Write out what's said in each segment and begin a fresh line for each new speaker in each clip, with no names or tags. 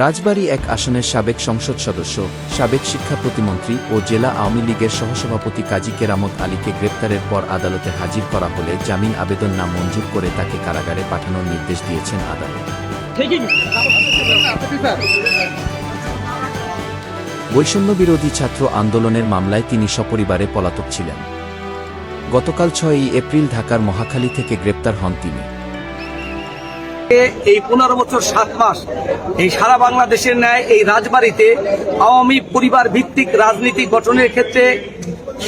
রাজবাড়ী এক আসনের সাবেক সংসদ সদস্য, সাবেক শিক্ষা প্রতিমন্ত্রী ও জেলা আওয়ামী লীগের সহসভাপতি কাজী কেরামত আলীকে গ্রেপ্তারের পর আদালতে হাজির করা হলে জামিন আবেদন না মঞ্জুর করে তাকে কারাগারে পাঠানোর নির্দেশ দিয়েছেন আদালত। বৈষম্য বিরোধী ছাত্র আন্দোলনের মামলায় তিনি সপরিবারে পলাতক ছিলেন। গতকাল ছয়ই এপ্রিল ঢাকার মহাখালী থেকে গ্রেপ্তার হন তিনি।
এই পনেরো বছর সাত মাস এই সারা বাংলাদেশের ন্যায় এই রাজবাড়িতে আওয়ামী পরিবার ভিত্তিক রাজনীতি গঠনের ক্ষেত্রে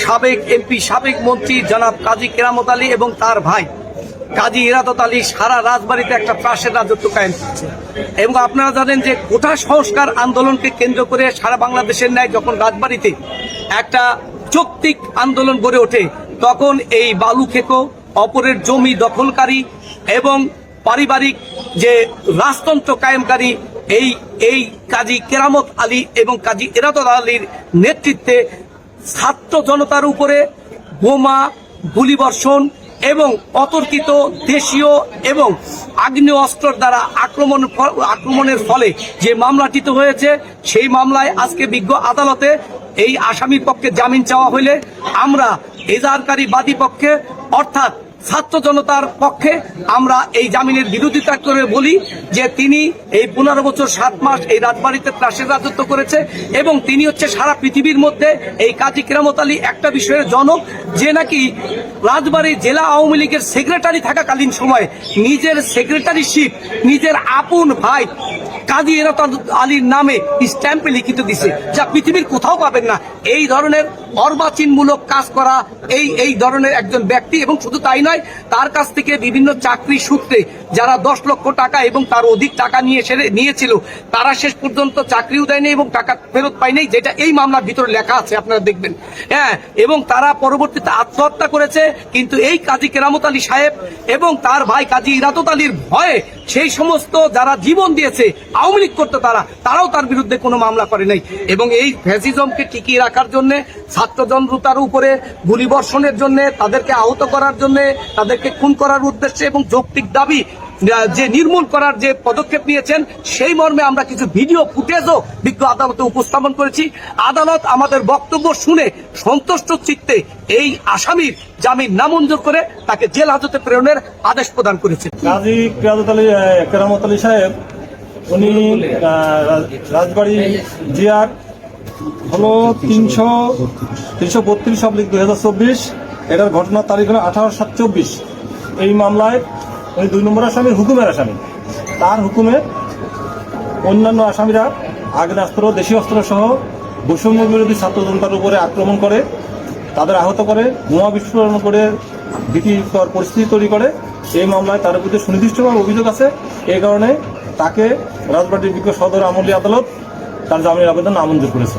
সাবেক এমপি, সাবেক মন্ত্রী জনাব কাজী কেরামত আলী এবং তার ভাই কাজী ইরাদত আলী সারা রাজবাড়িতে একটা ত্রাসের রাজত্ব কায়েম করছে। এবং আপনারা জানেন যে কোটা সংস্কার আন্দোলনকে কেন্দ্র করে সারা বাংলাদেশের ন্যায় যখন রাজবাড়িতে একটা যৌক্তিক আন্দোলন গড়ে ওঠে, তখন এই বালু খেকো, অপরের জমি দখলকারী এবং পারিবারিক যে রাজতন্ত্র কায়েমকারী, এই এই কাজী কেরামত আলী এবং কাজী এরাতত আলীর নেতৃত্বে ছাত্র জনতার উপরে বোমা, গুলিবর্ষণ এবং অতর্কিত দেশীয় এবং আগ্নেয় অস্ত্রের দ্বারা আক্রমণ আক্রমণের ফলে যে মামলাটিতে হয়েছে, সেই মামলায় আজকে বিজ্ঞ আদালতে এই আসামির পক্ষে জামিন চাওয়া হইলে আমরা এজাহারকারী বাদী পক্ষে, অর্থাৎ ছাত্র জনতার পক্ষে আমরা এই জামিনের বিরোধিতা করে বলি যে তিনি এই পনেরো বছর সাত মাস এই রাজবাড়িতে ত্রাসের রাজত্ব করেছে এবং তিনি হচ্ছে সারা পৃথিবীর মধ্যে এই কাজী কেরামত আলী একটা বিষয়ের জনক, যে নাকি রাজবাড়ি জেলা আওয়ামী লীগের সেক্রেটারি থাকাকালীন সময়ে নিজের সেক্রেটারিশিপ নিজের আপন ভাই কাজী এরাত আলীর নামে স্ট্যাম্পে লিখিত দিছে, যা পৃথিবীর কোথাও পাবেন না। এই ধরনের অর্বাচীনমূলক কাজ করা এই এই ধরনের একজন ব্যক্তি এবং শুধু তাই নয়, তার কাছ থেকে বিভিন্ন চাকরি সূত্রে যারা দশ লক্ষ টাকা এবং তার অধিক টাকা নিয়ে এসে নিয়েছিল, তারা শেষ পর্যন্ত চাকরিও দেয়নি এবং টাকা ফেরত পায়নি যেটা এই মামলার ভিতরে লেখা আছে, আপনারা দেখবেন। হ্যাঁ এবং তারা পরবর্তীতে আত্মহত্যা করেছে, কিন্তু এই কাজী কেরামত আলী সাহেব এবং তার ভাই কাজী ইরাতত আলীর ভয়ে সেই সমস্ত যারা জীবন দিয়েছে, আওয়ামী লীগ করতে তারা, তারাও তার বিরুদ্ধে কোনো মামলা করে নাই। এবং এই ফ্যাসিজমকে টিকিয়ে রাখার জন্য ছাত্র জনতার উপরে গুলিবর্ষণের জন্য, তাদেরকে আহত করার জন্য, তাদেরকে খুন করার উদ্দেশ্যে এবং যৌক্তিক দাবি যে নির্মূল করার যে পদক্ষেপ নিয়েছেন, সেই মর্মে আমরা কিছু ভিডিও ফুটেজও বিজ্ঞ আদালতে উপস্থাপন করেছি। আদালত আমাদের বক্তব্য শুনে সন্তুষ্ট চিত্তে এই আসামির জামিন নামঞ্জুর করে তাকে জেল হাজতে প্রেরণের আদেশ প্রদান করেছে।
কেরামত উনি রাজবাড়ী জিয়ার হলো তিনশো তিনশো বত্রিশ অব্লিক দুই হাজার চব্বিশ। এটার ঘটনার তারিখ হলো আঠারো সাত চব্বিশ এই মামলায় ওই দুই নম্বর আসামি হুকুমের আসামি। তার হুকুমে অন্যান্য আসামিরা আগ্নেয়াস্ত্র দেশীয় অস্ত্র সহ বৈষম্য বিরোধী ছাত্র জনতার উপরে আক্রমণ করে, তাদের আহত করে, বোমা বিস্ফোরণ করে ভীতিকর পরিস্থিতি তৈরি করে। এই মামলায় তার বিরুদ্ধে সুনির্দিষ্টভাবে অভিযোগ আছে। এই কারণে তাকে রাজবাড়ির বিজ্ঞ সদর আমলি আদালত তার জামিনের আবেদন নামঞ্জুর করেছে।